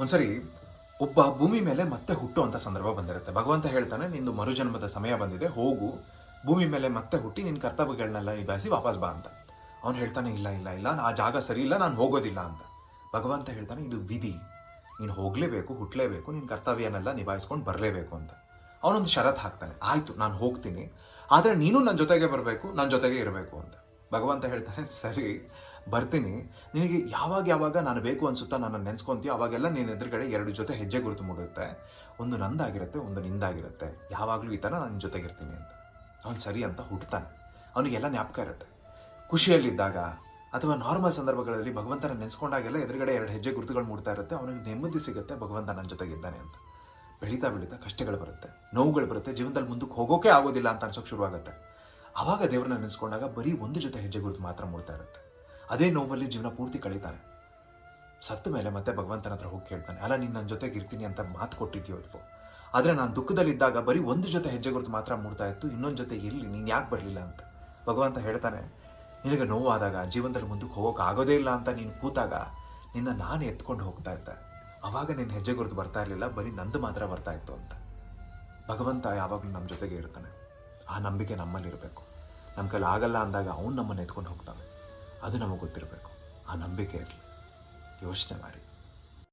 ಒಂದ್ಸರಿ ಒಬ್ಬ ಭೂಮಿ ಮೇಲೆ ಮತ್ತೆ ಹುಟ್ಟುವಂಥ ಸಂದರ್ಭ ಬಂದಿರುತ್ತೆ. ಭಗವಂತ ಹೇಳ್ತಾನೆ, ನಿಂದು ಮರುಜನ್ಮದ ಸಮಯ ಬಂದಿದೆ, ಹೋಗು. ಭೂಮಿ ಮೇಲೆ ಮತ್ತೆ ಹುಟ್ಟಿ ನಿನ್ನ ಕರ್ತವ್ಯಗಳನ್ನೆಲ್ಲ ನಿಭಾಯಿಸಿ ವಾಪಸ್ ಬಾ ಅಂತ. ಅವನು ಹೇಳ್ತಾನೆ, ಇಲ್ಲ ಇಲ್ಲ ಇಲ್ಲ ಆ ಜಾಗ ಸರಿ ಇಲ್ಲ, ನಾನು ಹೋಗೋದಿಲ್ಲ ಅಂತ. ಭಗವಂತ ಹೇಳ್ತಾನೆ, ಇದು ವಿಧಿ. ನೀನು ಹೋಗಲೇಬೇಕು ಹುಟ್ಟಲೇಬೇಕು ನಿನ್ನ ಕರ್ತವ್ಯನೆಲ್ಲ ನಿಭಾಯಿಸ್ಕೊಂಡು ಬರಲೇಬೇಕು ಅಂತ. ಅವನೊಂದು ಷರತ್ ಹಾಕ್ತಾನೆ, ಆಯಿತು, ನಾನು ಹೋಗ್ತೀನಿ. ಆದರೆ ನೀನು ನನ್ನ ಜೊತೆಗೆ ಬರಬೇಕು ನನ್ನ ಜೊತೆಗೆ ಇರಬೇಕು ಅಂತ. ಭಗವಂತ ಹೇಳ್ತಾನೆ, ಸರಿ, ಬರ್ತೀನಿ. ನಿನಗೆ ಯಾವಾಗ ಯಾವಾಗ ನಾನು ಬೇಕು ಅನ್ಸುತ್ತಾ ನನ್ನ ನೆನೆಸ್ಕೊಂತೀಯೋ ಅವಾಗೆಲ್ಲ ನೀನು ಎದುರುಗಡೆ ಎರಡು ಜೊತೆ ಹೆಜ್ಜೆ ಗುರುತು ಮೂಡುತ್ತೆ. ಒಂದು ನಂದಾಗಿರುತ್ತೆ, ಒಂದು ನಿಂದಾಗಿರುತ್ತೆ. ಯಾವಾಗಲೂ ಈ ಥರ ನನ್ನ ಜೊತೆಗಿರ್ತೀನಿ ಅಂತ. ಅವನು ಸರಿ ಅಂತ ಹುಟ್ಟುತ್ತಾನೆ ಅವನಿಗೆಲ್ಲ ಜ್ಞಾಪಕ ಇರುತ್ತೆ. ಖುಷಿಯಲ್ಲಿದ್ದಾಗ ಅಥವಾ ನಾರ್ಮಲ್ ಸಂದರ್ಭಗಳಲ್ಲಿ ಭಗವಂತನ ನೆನೆಸ್ಕೊಂಡಾಗೆಲ್ಲ ಎದುರುಗಡೆ ಎರಡು ಹೆಜ್ಜೆ ಗುರುತುಗಳು ಮೂಡ್ತಾ ಇರುತ್ತೆ, ಅವನಿಗೆ ನೆಮ್ಮದಿ ಸಿಗುತ್ತೆ ಭಗವಂತ ನನ್ನ ಜೊತೆಗಿದ್ದಾನೆ ಅಂತ. ಬೆಳೀತಾ ಬೆಳೀತಾ ಕಷ್ಟಗಳು ಬರುತ್ತೆ, ನೋವುಗಳು ಬರುತ್ತೆ, ಜೀವನದಲ್ಲಿ ಮುಂದಕ್ಕೆ ಹೋಗೋಕೆ ಆಗೋದಿಲ್ಲ ಅಂತ ಅನ್ಸೋಕೆ ಶುರುವಾಗುತ್ತೆ. ಆವಾಗ ದೇವ್ರನ್ನ ನೆನೆಸ್ಕೊಂಡಾಗ ಬರೀ ಒಂದು ಜೊತೆ ಹೆಜ್ಜೆ ಗುರುತು ಮಾತ್ರ ಮೂಡ್ತಾ ಇರುತ್ತೆ. ಅದೇ ನೋವಲ್ಲಿ ಜೀವನ ಪೂರ್ತಿ ಕಳೀತಾರೆ. ಸತ್ತ ಮೇಲೆ ಮತ್ತೆ ಭಗವಂತನ ಹತ್ರ ಹೋಗಿ ಕೇಳ್ತಾನೆ, ಅಲ್ಲ, ನೀನು ನನ್ನ ಜೊತೆಗೆ ಇರ್ತೀನಿ ಅಂತ ಮಾತು ಕೊಟ್ಟಿದ್ಯೋ ಇಲ್ವೋ? ಆದರೆ ನಾನು ದುಃಖದಲ್ಲಿದ್ದಾಗ ಬರೀ ಒಂದು ಜೊತೆ ಹೆಜ್ಜೆ ಗುರುತು ಮಾತ್ರ ಮೂಡ್ತಾ ಇತ್ತು, ಇನ್ನೊಂದು ಜೊತೆ ಎಲ್ಲಿ, ನೀನು ಯಾಕೆ ಬರಲಿಲ್ಲ ಅಂತ. ಭಗವಂತ ಹೇಳ್ತಾನೆ, ನಿನಗೆ ನೋವಾದಾಗ, ಜೀವನದಲ್ಲಿ ಮುಂದಕ್ಕೆ ಹೋಗೋಕೆ ಆಗೋದೇ ಇಲ್ಲ ಅಂತ ನೀನು ಕೂತಾಗ, ನಿನ್ನ ನಾನು ಎತ್ಕೊಂಡು ಹೋಗ್ತಾ ಇದ್ದೆ. ಅವಾಗ ನಿನ್ನ ಹೆಜ್ಜೆ ಗುರುತು ಬರ್ತಾ ಇರಲಿಲ್ಲ, ಬರೀ ನಂದು ಮಾತ್ರ ಬರ್ತಾ ಇತ್ತು ಅಂತ. ಭಗವಂತ ಯಾವಾಗಲೂ ನಮ್ಮ ಜೊತೆಗೆ ಇರ್ತಾನೆ. ಆ ನಂಬಿಕೆ ನಮ್ಮಲ್ಲಿರಬೇಕು. ನಮ್ಮ ಕೈಲಿ ಆಗಲ್ಲ ಅಂದಾಗ ಅವನು ನಮ್ಮನ್ನು ಎತ್ಕೊಂಡು ಹೋಗ್ತಾನೆ. ಅದು ನಮಗೆ ಗೊತ್ತಿರಬೇಕು. ಆ ನಂಬಿಕೆ ಇರಲಿ. ಯೋಚನೆ ಮಾಡಿ.